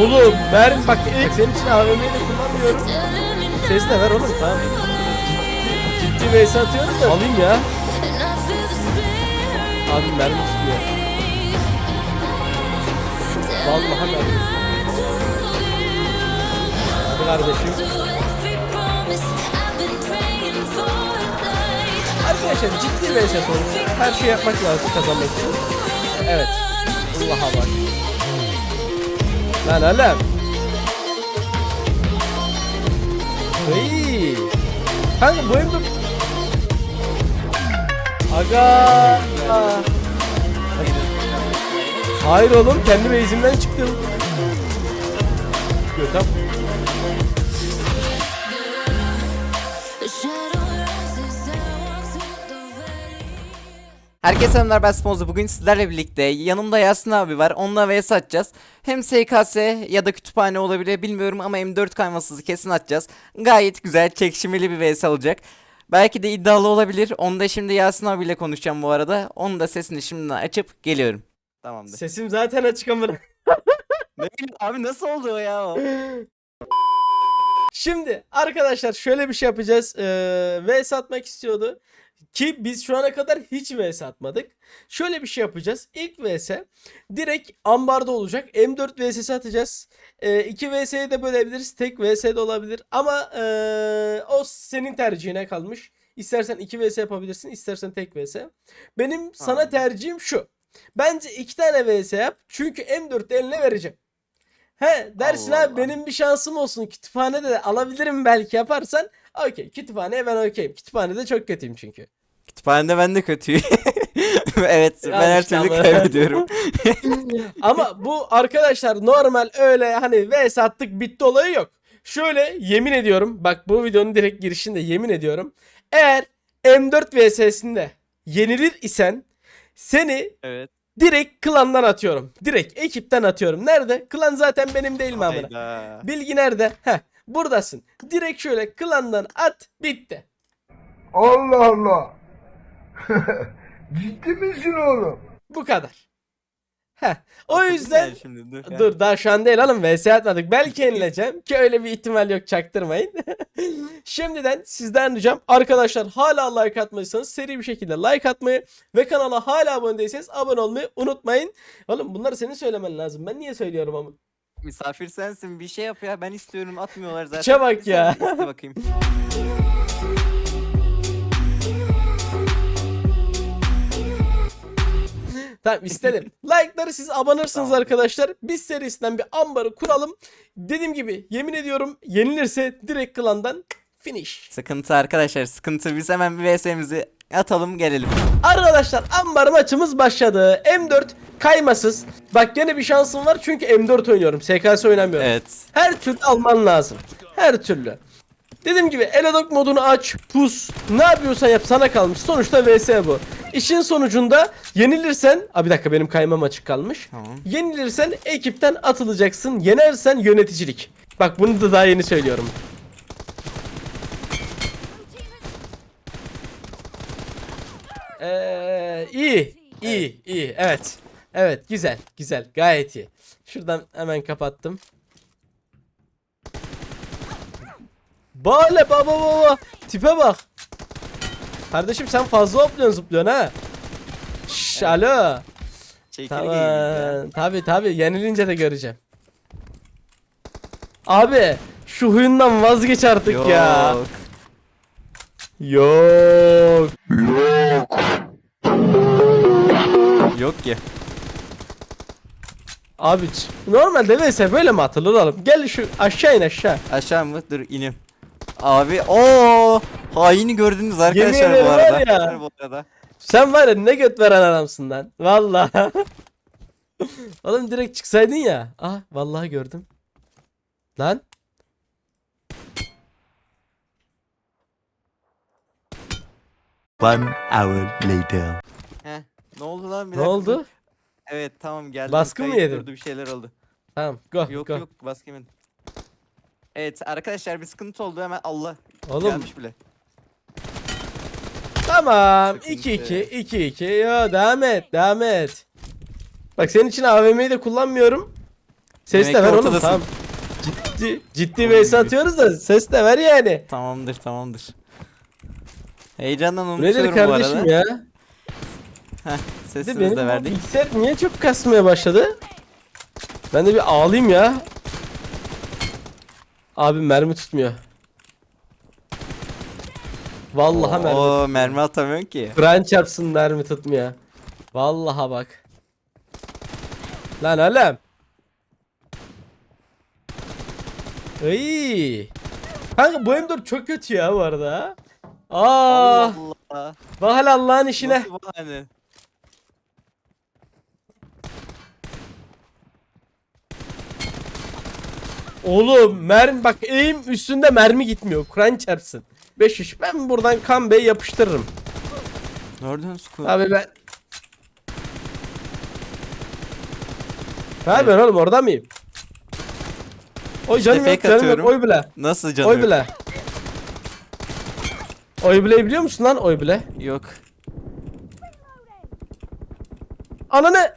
Oğlum ver bak, bak senin için AVM'yi de kullanmıyorum. Ses de ver oğlum tamam. Ciddi, vs atıyorum da alayım ya. Abi mermi istiyor. Vallahi mermi. Hadi kardeşim. Arkadaşlar ciddi vs sonucu. Her şey yapmak lazım kazanmak için. Evet. Allah'a bak. Lan oğlum. Hey. Kanka bu evde... Aga. Hayır oğlum kendi base'imden çıktım. Götem. Herkese selamlar ben Sponzo. Bugün sizlerle birlikte yanımda Yasin abi var. Onunla vs atacağız. Hem SKS ya da kütüphane olabilir bilmiyorum ama M4 kaymasızı kesin atacağız. Gayet güzel çekişmeli bir vs olacak. Belki de iddialı olabilir. Onu da şimdi Yasin abiyle konuşacağım bu arada. Onun da sesini şimdiden açıp geliyorum. Tamamdır. Sesim zaten açık ama. Ne bileyim, abi nasıl oldu o ya o? Şimdi arkadaşlar şöyle bir şey yapacağız. Ee, VS atmak istiyordu. Ki biz şu ana kadar hiç VS atmadık. Şöyle bir şey yapacağız. İlk VS direkt ambarda olacak. M4 VS'si atacağız. Ee, iki VS'ye de bölebiliriz. Tek VS de olabilir. Ama ee, o senin tercihine kalmış. İstersen 2 VS yapabilirsin. istersen tek VS. Benim sana Tamam. tercihim şu. Bence iki tane VS yap. Çünkü M4'ü eline vereceğim. He dersin Allah abi Allah. benim bir şansım olsun. Kütüphanede de alabilirim belki yaparsan. Okey kütüphaneye ben okeyim. Kütüphanede çok kötüyüm çünkü. Kütüphanede ben de kötüyüm. evet ben her türlü ama. kaybediyorum. Ama bu arkadaşlar normal öyle hani vs attık bitti olayı yok. Şöyle yemin ediyorum bak bu videonun direkt girişinde yemin ediyorum. Eğer M4 vs'sinde yenilir isen seni evet. direkt klandan atıyorum. Direkt ekipten atıyorum. Nerede? Klan zaten benim değil mi amına? Hayda. Bilgi nerede? Heh, buradasın. Direkt şöyle klandan at bitti. Allah Allah. Ciddi misin oğlum? Bu kadar. Heh, o yüzden şimdi, dur. dur daha şu an değil oğlum vs atmadık. Belki yenileceğim ki öyle bir ihtimal yok çaktırmayın. Şimdiden sizden ricam arkadaşlar hala like atmadıysanız seri bir şekilde like atmayı ve kanala hala abone değilseniz abone olmayı unutmayın. Oğlum bunları senin söylemen lazım. Ben niye söylüyorum ama? Misafir sensin bir şey yap ya ben istiyorum atmıyorlar zaten. Piçe bak ya. bakayım. Tamam istedim. Like'ları siz abanırsınız Tamam. arkadaşlar. Biz serisinden bir ambarı kuralım. Dediğim gibi yemin ediyorum yenilirse direkt klandan finish. Sıkıntı arkadaşlar sıkıntı biz hemen bir VS'mizi atalım gelelim. Arkadaşlar ambar maçımız başladı. M4 kaymasız. Bak gene bir şansım var çünkü M4 oynuyorum. SKS oynamıyorum. Evet. Her türlü alman lazım. Her türlü. Dediğim gibi Elodok modunu aç, pus, ne yapıyorsan yap sana kalmış. Sonuçta VS bu. İşin sonucunda yenilirsen, a bir dakika benim kaymam açık kalmış. Tamam. Yenilirsen ekipten atılacaksın. Yenersen yöneticilik. Bak bunu da daha yeni söylüyorum. Ee, iyi, iyi, iyi. Evet. Evet, güzel, güzel. Gayet iyi. Şuradan hemen kapattım. Böyle baba baba. Tipe bak. Kardeşim sen fazla hopluyorsun zıplıyorsun ha. Şş, alo. Çekirgeyiz ya. Tamam. Tabi tabi yenilince de göreceğim. Abi şu huyundan vazgeç artık Yok. ya. Yok. Yok ki. Abi normalde vs böyle mi atılır oğlum? Gel şu aşağı in aşağı. Aşağı mı? Dur iniyorum. Abi o haini gördünüz arkadaşlar bu var arada. ya. Bu arada. Sen var ya ne göt veren adamsın lan. Valla. oğlum direkt çıksaydın ya. Ah vallahi gördüm. Lan. One hour later. Heh. Ne oldu lan bir Ne dakika, oldu? Evet tamam geldim. Baskı mı yedin? durdu, bir şeyler oldu. Tamam go Yok go. yok baskı yemedim. Evet arkadaşlar bir sıkıntı oldu hemen Allah Oğlum gelmiş bile. Tamam. Sıkıntı. 2-2. 2-2. Yo devam et. Devam et. Bak senin için AVM'yi de kullanmıyorum. Ses Demek de ki ver oğlum ortadasın. tamam. Ciddi ciddi vs atıyoruz da ses de ver yani. Tamamdır tamamdır. Heyecandan Bu nedir unutuyorum bu kardeşim arada. ya? Heh, Bir de sesimizi benim de bu verdik. bilgisayar niye çok kasmaya başladı? Ben de bir ağlayayım ya. Abi mermi tutmuyor. Vallahi mermi. Oo mermi atamıyorsun ki. Kur'an çarpsın mermi tutmuyor. Vallaha bak. Lan oğlum. Iy. Kanka bu M4 çok kötü ya bu arada. ha. Aa, Allah Allah. bak hele Allah'ın işine. Nasıl bahane? Oğlum mermi bak eğim üstünde mermi gitmiyor. Kur'an çarpsın. 5 iş ben buradan kan Bey yapıştırırım. Nereden sıkıyor? Abi ben Ne yapıyorsun oğlum orada mıyım? Oy İşte canım yok canım yok oy bile. Nasıl canım Oy yok? bile. Oy bile biliyor musun lan oy bile? Yok. Ananı.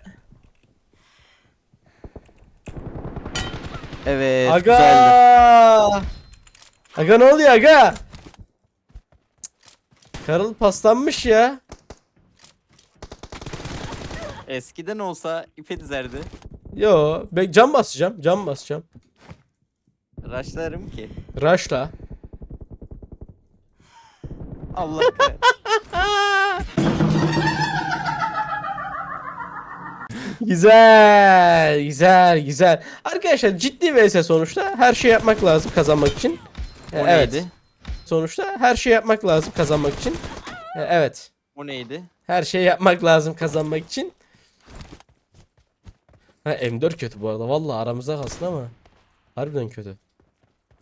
Evet aga. güzeldi. Aga ne oluyor aga? Karıl paslanmış ya. Eskiden olsa ipe dizerdi. Yo, ben cam basacağım, cam basacağım. Raşlarım ki. Rush'la. Allah kahretsin. Güzel, güzel, güzel. Arkadaşlar ciddi vs sonuçta her şey yapmak lazım kazanmak için. O evet. neydi? Sonuçta her şey yapmak lazım kazanmak için. Ee, evet. O neydi? Her şey yapmak lazım kazanmak için. Ha M4 kötü bu arada. Vallahi aramızda kalsın ama. Harbiden kötü.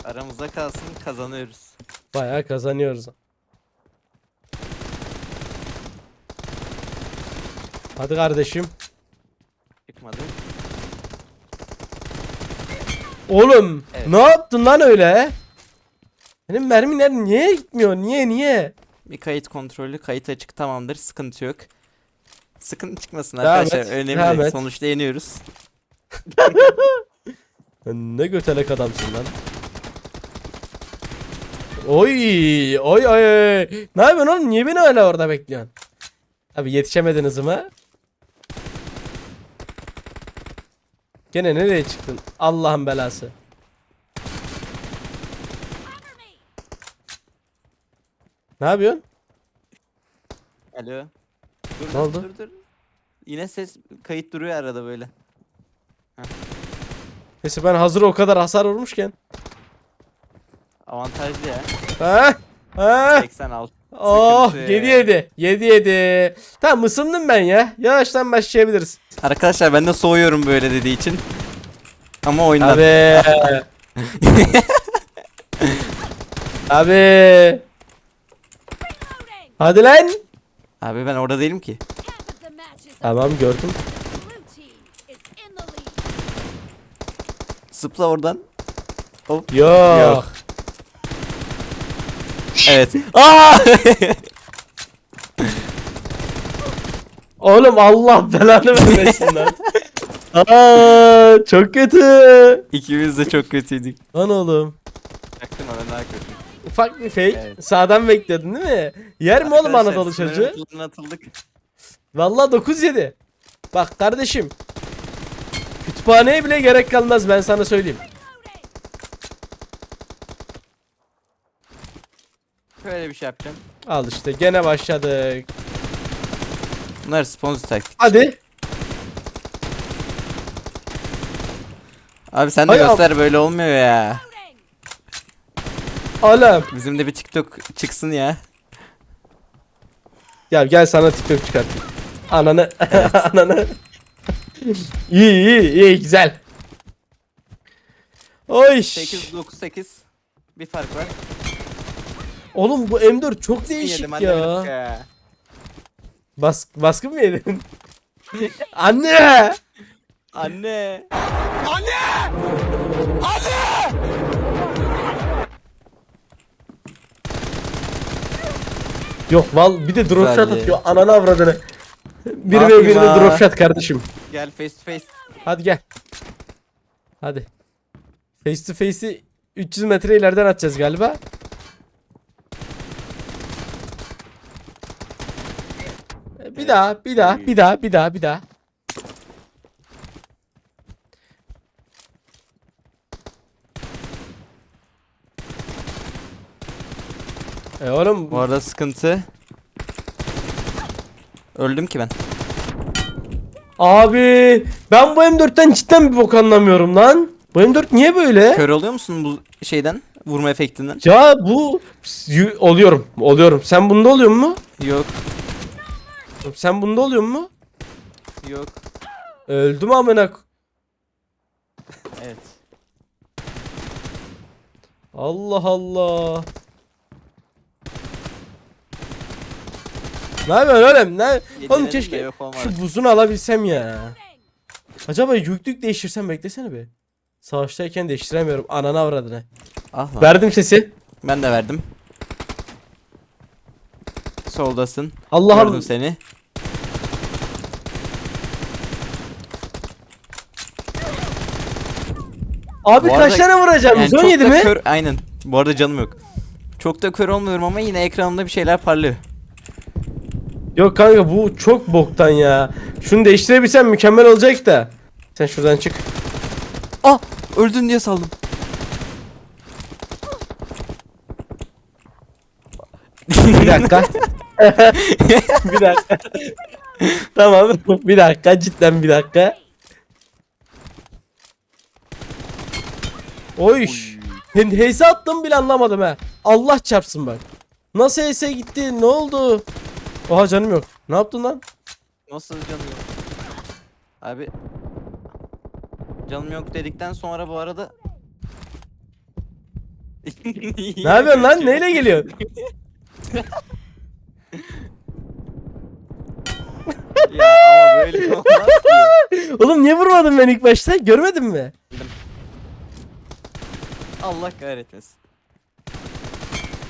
Aramızda kalsın kazanıyoruz. Bayağı kazanıyoruz. Hadi kardeşim. Çıkmadı. Oğlum Evet. ne yaptın lan öyle? Benim mermiler niye gitmiyor? Niye niye? Bir kayıt kontrolü kayıt açık tamamdır sıkıntı yok. Sıkıntı çıkmasın Devam arkadaşlar et, önemli değil. et. Sonuçta yeniyoruz. Ne götelek adamsın lan. Oy, oy oy. Ne yapıyorsun oğlum? Niye beni hala orada bekliyorsun? Abi yetişemedin hızıma. Gene nereye çıktın? Allah'ın belası. Ne yapıyorsun? Alo. Dur, Ne oldu? Dur dur. Yine ses kayıt duruyor arada böyle. Neyse ben hazır o kadar hasar vurmuşken. Avantajlı ya. Ha? Ha? 86. Oh Sıkıntı. 7 7 7 7. Tamam ısındım ben ya. Yavaştan başlayabiliriz. Arkadaşlar ben de soğuyorum böyle dediği için. Ama oyundan. Abi. Abi. Hadi lan. Abi ben orada değilim ki. Tamam gördüm. Zıpla oradan. Yok. Yok. Evet. Aa! Oğlum Allah belanı vermesin lan. Aa, çok kötü. İkimiz de çok kötüydük. Lan oğlum. Yaktın ona daha kötü. Ufak bir fake. Evet. Sağdan bekliyordun değil mi? Yer mi oğlum Arkadaşlar, Anadolu sınırın çocuğu? atılığına atıldık. Vallahi 9 7. Bak kardeşim. Kütüphaneye bile gerek kalmaz ben sana söyleyeyim. Böyle bir şey yapacağım. Al işte gene başladık. Bunlar sponsor taktik. Hadi. Abi sen de al- göster böyle olmuyor ya. Oğlum. Bizim de bir TikTok çıksın ya. Ya gel sana TikTok çıkartayım. Ananı. Ananı. iyi iyi iyi güzel. Oy. 8 9 8. Bir fark var. Oğlum bu M4 çok değişik Yedim, ya. anne. Bas baskı mı yedin? Anne. Anne. Yok val bir de drop Güzel shot ya. atıyor ananı avradını. Bir ve bir de ha? drop shot kardeşim. Gel face to face. Hadi gel. Hadi. Face to face'i 300 metre ileriden atacağız galiba. Bir daha, bir daha, bir daha, bir daha, bir daha. E oğlum Bu arada sıkıntı. Öldüm ki ben. Abi ben bu M4'ten cidden bir bok anlamıyorum lan. Bu M4 niye böyle? Kör oluyor musun bu şeyden? Vurma efektinden? Ya bu oluyorum. Oluyorum. Sen bunda oluyor mu? Yok. Sen bunda oluyor mu? Yok. Öldüm amına. Evet. Allah Allah. Ne yapıyorsun oğlum? Ne? Oğlum keşke şu buzunu alabilsem ya. Acaba yüklük değiştirsem beklesene be. Savaştayken değiştiremiyorum. Ananı avradını. Ah lan. Verdim sesi. Ben de verdim. Soldasın. Allah'ım. Gördüm seni. Abi Bu arada- vuracağım? Yani çok 117 da mi? kör... Aynen. Bu arada canım yok. Çok da kör olmuyorum ama yine ekranımda bir şeyler parlıyor. Yok kanka bu çok boktan ya. Şunu değiştirebilsem mükemmel olacak da. Sen şuradan çık. Ah! Öldün diye saldım. Bir dakika. bir dakika. tamam. Bir dakika. Cidden bir dakika. Oy. Heyse attım bile anlamadım ha. Allah çarpsın bak. Nasıl heyse gitti? Ne oldu? Oha canım yok. Ne yaptın lan? Nasıl canım yok? Abi canım yok dedikten sonra bu arada Ne yapıyorsun lan? Neyle geliyorsun? ya ama böyle olmaz ki. Oğlum niye vurmadın beni ilk başta? Görmedin mi? Allah kahretmesin.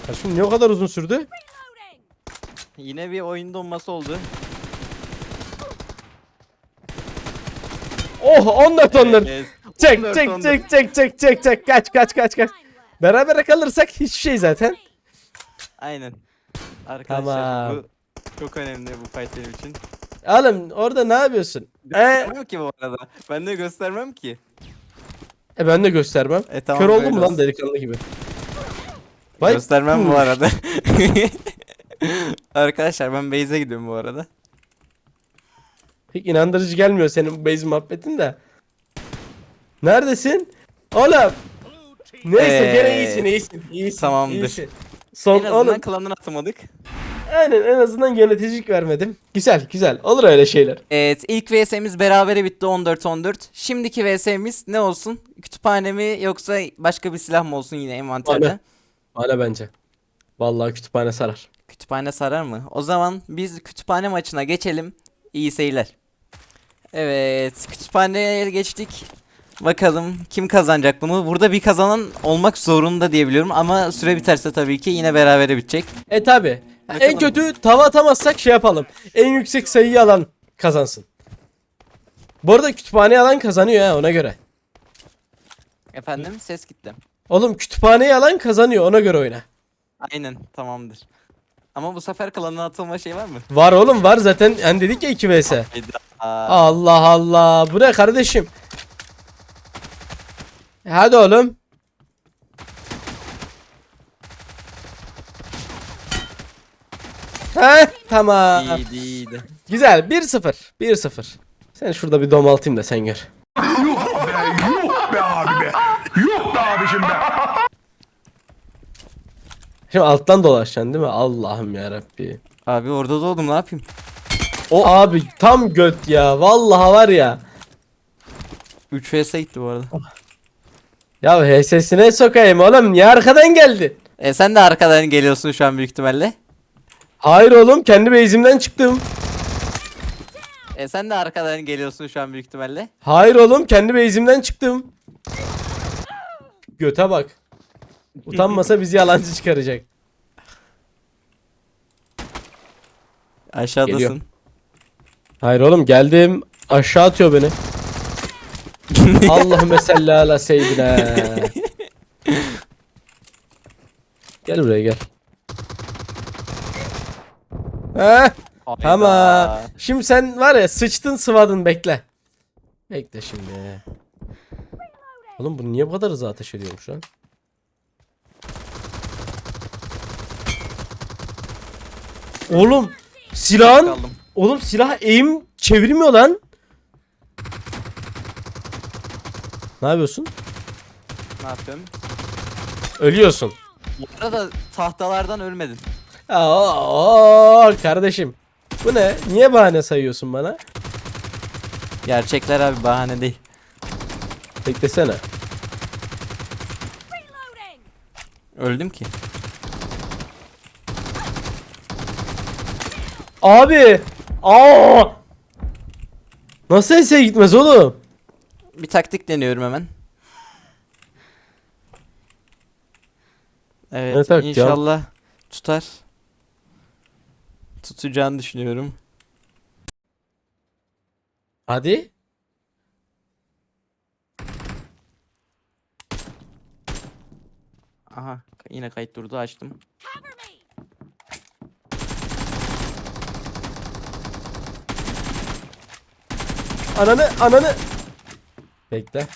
Kardeşim niye o kadar uzun sürdü? Yine bir oyun donması oldu. Oh 14 14. Evet, Çek 14, çek 14. çek çek çek çek çek kaç kaç kaç kaç. Beraber kalırsak hiçbir şey zaten. Aynen. Arkadaşlar Tamam. bu çok önemli bu fight benim için. Oğlum orada ne yapıyorsun? E, Göstermem ki bu arada. Ben de göstermem ki. E ben de göstermem. E tamam, Kör oldum mu lan delikanlı gibi? Vay. Göstermem bu arada. Arkadaşlar ben base'e gidiyorum bu arada. Pek inandırıcı gelmiyor senin bu base muhabbetin de. Neredesin? Oğlum. Neyse Ee, gene iyisin iyisin iyisin. tamamdır. iyisin. Son en azından oğlum klandan atamadık. Aynen en azından yöneticilik vermedim. Güzel güzel olur öyle şeyler. Evet ilk VS'miz berabere bitti 14-14. Şimdiki VS'miz ne olsun? Kütüphane mi yoksa başka bir silah mı olsun yine envanterde? Hala. Hala bence. Vallahi kütüphane sarar. Kütüphane sarar mı? O zaman biz kütüphane maçına geçelim. İyi seyirler. Evet kütüphaneye geçtik. Bakalım kim kazanacak bunu. Burada bir kazanan olmak zorunda diye biliyorum ama süre biterse tabii ki yine berabere bitecek. E tabi. En kötü tava atamazsak şey yapalım. En yüksek sayıyı alan kazansın. Bu arada kütüphaneyi alan kazanıyor ha ona göre. Efendim ses gitti. Oğlum kütüphaneyi alan kazanıyor ona göre oyna. Aynen tamamdır. Ama bu sefer klana atılma şey var mı? Var oğlum var zaten hani dedik ya 2 vs. Allah Allah bu ne kardeşim? Hadi oğlum. He tamam. iyiydi iyiydi. Güzel 1-0. 1-0. Sen şurada bir domaltayım da sen gör. Yuh be yuh be abi be. Yuh be abicim be. Şimdi alttan dolaşacaksın değil mi? Allah'ım ya Rabbi. Abi orada doğdum ne yapayım? O abi tam göt ya. Vallahi var ya. 3 vs gitti bu arada. Ya HS'sine sokayım oğlum. Niye arkadan geldin? E sen de arkadan geliyorsun şu an büyük ihtimalle. Hayır oğlum kendi base'imden çıktım. E sen de arkadan geliyorsun şu an büyük ihtimalle. Hayır oğlum kendi base'imden çıktım. Göte bak. Utanmasa bizi yalancı çıkaracak. Aşağıdasın. Geliyor. Hayır oğlum geldim. Aşağı atıyor beni. Allahümme salli ala seyyidina. gel buraya gel. Heh, tamam. Şimdi sen var ya sıçtın sıvadın bekle. Bekle şimdi. Oğlum bu niye bu kadar hızlı ateş ediyormuş lan? Oğlum silahın Kaldım. Oğlum silah eğim çevirmiyor lan. Ne yapıyorsun? Ne yapıyorum? Ölüyorsun. Bu arada tahtalardan ölmedin. Aa, kardeşim. Bu ne? Niye bahane sayıyorsun bana? Gerçekler abi bahane değil. Beklesene. Öldüm ki. Abi! Aa! Nasıl eseye gitmez oğlum? Bir taktik deniyorum hemen. Ne Evet taktiği inşallah tutar. Tutacağını düşünüyorum. Hadi. Aha yine kayıt durdu açtım. Ananı ananı. Bekle.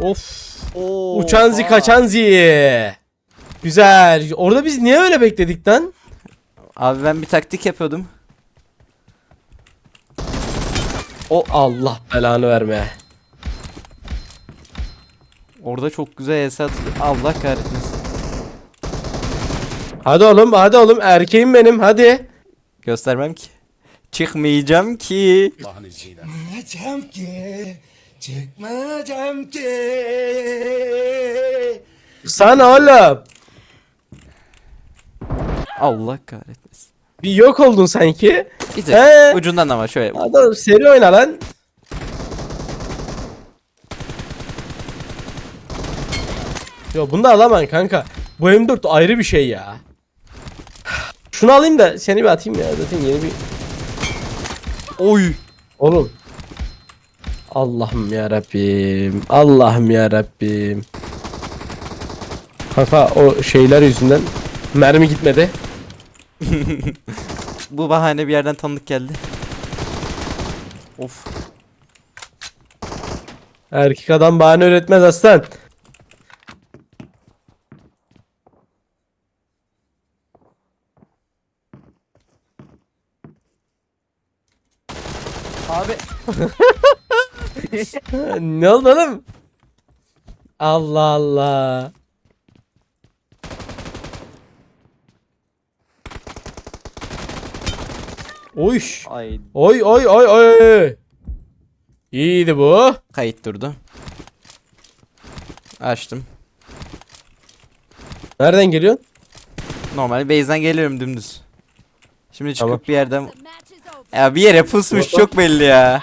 Of. Oo, Uçanzi kaçanzi. Güzel. Orada biz niye öyle bekledik lan? Abi ben bir taktik yapıyordum. O Allah belanı verme. Orada çok güzel esat. Allah kahretmesin. Hadi oğlum hadi oğlum erkeğim benim hadi. Göstermem ki. Çıkmayacağım ki. Çıkmayacağım ki, çıkmayacağım ki. Sana oğlum. Allah kahretmesin. Bir yok oldun sanki. Bir tık He. ucundan ama şöyle. Oğlum seri oyna lan. Yo bunu da alamam kanka. Bu M4 ayrı bir şey ya. Şunu alayım da seni bir atayım ya. Zaten yeni bir... Oy. Oğlum. Allah'ım ya Rabbim. Allah'ım ya Rabbim. Kanka o şeyler yüzünden mermi gitmedi. Bu bahane bir yerden tanıdık geldi. Of. Erkek adam bahane öğretmez aslan. Abi. ne oldu oğlum? Allah Allah. Oy. Ay Oy oy oy oy. İyiydi bu. kayıt durdu. Açtım. Nereden geliyorsun? Normal base'den geliyorum dümdüz. Şimdi çıkıp Tamam. bir yerden... Ya bir yere pusmuş çok belli ya.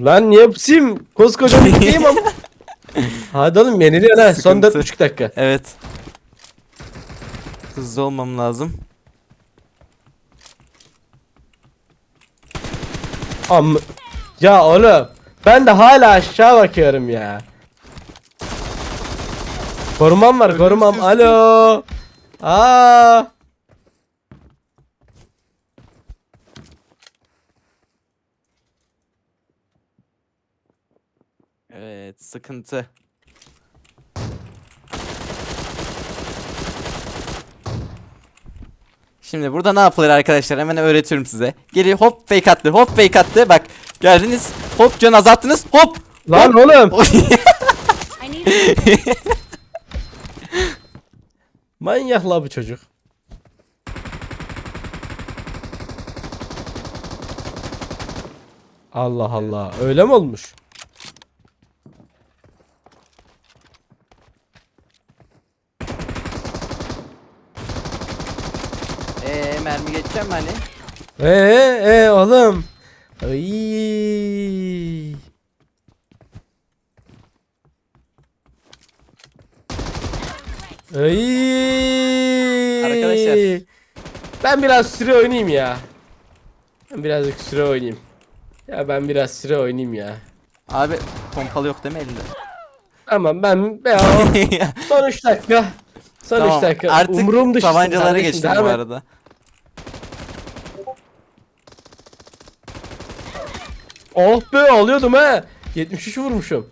Lan niye pusayım? Koskoca bir game ama. Hadi oğlum yeniliyor ha. Son Sıkıntı. 4,5 dakika. Evet. Hızlı olmam lazım. Am ya oğlum. Ben de hala aşağı bakıyorum ya. Korumam var korumam. Alo. Aa. Evet sıkıntı. Şimdi burada ne yapılır arkadaşlar hemen öğretiyorum size. Geliyor hop fake attı hop fake attı bak geldiniz hop can azalttınız hop. Lan oğlum. I need Manyak la bu çocuk. Allah Allah. Öyle mi olmuş? Mermi geçeceğim mi hani? Ee ee oğlum. Ay. Ay. Arkadaşlar. Ben biraz süre oynayayım ya. Ben birazcık süre oynayayım. Ya ben biraz süre oynayayım ya. Abi pompalı yok değil mi elinde? Tamam ben ben son 3 dakika. Son 3 tamam dakika. artık Umurum dışısın tabancalara geçtim bu arada. Oh be alıyordum ha. 73 vurmuşum.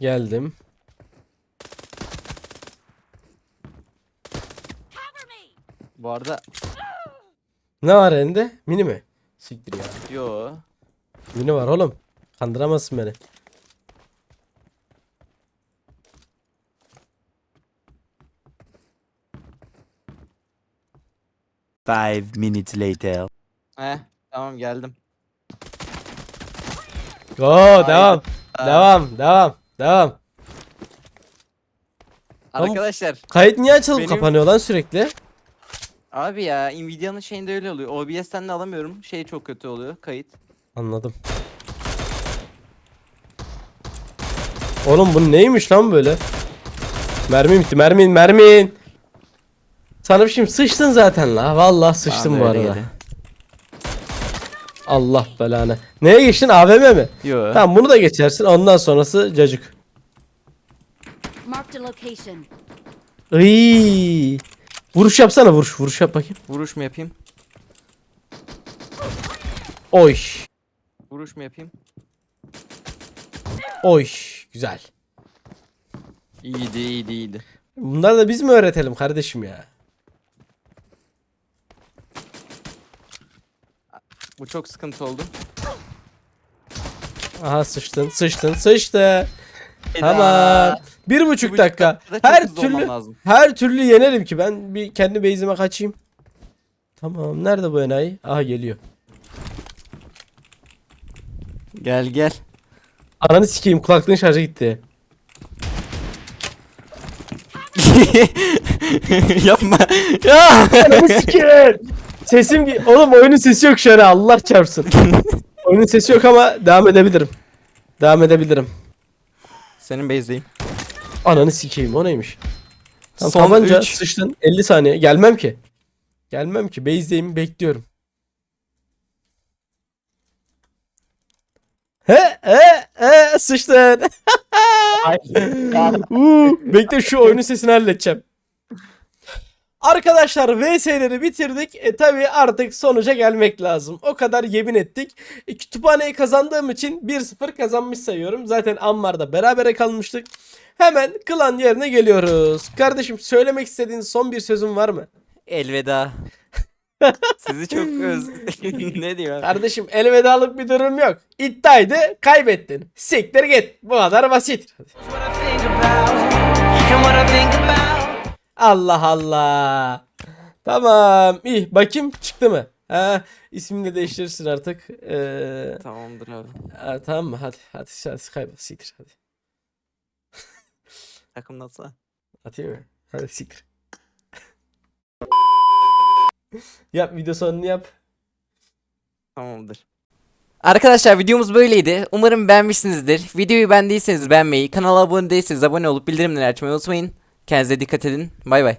Geldim. Bu arada Ne var elinde? Mini mi? Siktir ya. yo. Mini var oğlum. Kandıramazsın beni. Five minutes later. He tamam geldim. Oo devam. Devam, devam, devam. Tamam. Arkadaşlar Kayıt niye açılıp Benim- kapanıyor lan sürekli? abi ya Nvidia'nın şeyinde öyle oluyor. OBS'ten de alamıyorum. Şey çok kötü oluyor kayıt. Anladım. Oğlum bu neymiş lan böyle? Mermi bitti. Mermin, mermin. Sana bir sıçtın zaten la. Vallahi sıçtın Abi bu arada. geliyor. Allah belanı. Neye geçtin? AVM mi? Yo. Tamam bunu da geçersin. Ondan sonrası cacık. Marked a location. Iy. Vuruş yapsana vuruş. Vuruş yap bakayım. Vuruş mu yapayım? Oy. Vuruş mu yapayım? Oy. Güzel. İyiydi iyiydi iyiydi. Bunları da biz mi öğretelim kardeşim ya? Bu çok sıkıntı oldu. Aha sıçtın, sıçtın, sıçtı. Tamam. Bir buçuk buçuk dakika. dakikada çok Her hızlı olmam türlü lazım. her türlü yenerim ki ben bir kendi base'ime kaçayım. Tamam. Nerede bu enayi? Aha geliyor. Gel gel. Ananı sikeyim kulaklığın şarjı gitti. Yapma. Ya. Ananı sikeyim. Sesim gi- Oğlum oyunun sesi yok şu an Allah çarpsın. oyunun sesi yok ama devam edebilirim. Devam edebilirim. Senin base'deyim. Ananı sikeyim o neymiş? Tamam, Son tabanca üç. sıçtın 50 saniye. Gelmem ki. Gelmem ki. Base'deyim bekliyorum. He he he sıçtın. Uuu, bekle şu oyunun sesini halledeceğim. Arkadaşlar VS'leri bitirdik. E tabi artık sonuca gelmek lazım. O kadar yemin ettik. E, kütüphaneyi kazandığım için 1-0 kazanmış sayıyorum. Zaten Ammar'da berabere kalmıştık. Hemen klan yerine geliyoruz. Kardeşim söylemek istediğin son bir sözün var mı? Elveda. Sizi çok öz... ne diyor? Kardeşim elvedalık bir durum yok. İddiaydı kaybettin. Siktir git. Bu kadar basit. Allah Allah. Tamam. iyi. Bakayım çıktı mı? Ha, ismini de değiştirirsin artık. Ee, Tamamdır abi. ha, tamam mı? Hadi. Hadi. Hadi kaybol. Siktir. Hadi. Takım nasıl? Atayım mı? Hadi siktir. yap video sonunu yap. Tamamdır. Arkadaşlar videomuz böyleydi. Umarım beğenmişsinizdir. Videoyu beğendiyseniz beğenmeyi, kanala abone değilseniz abone olup bildirimleri açmayı unutmayın. Kendinize dikkat edin. Bay bay.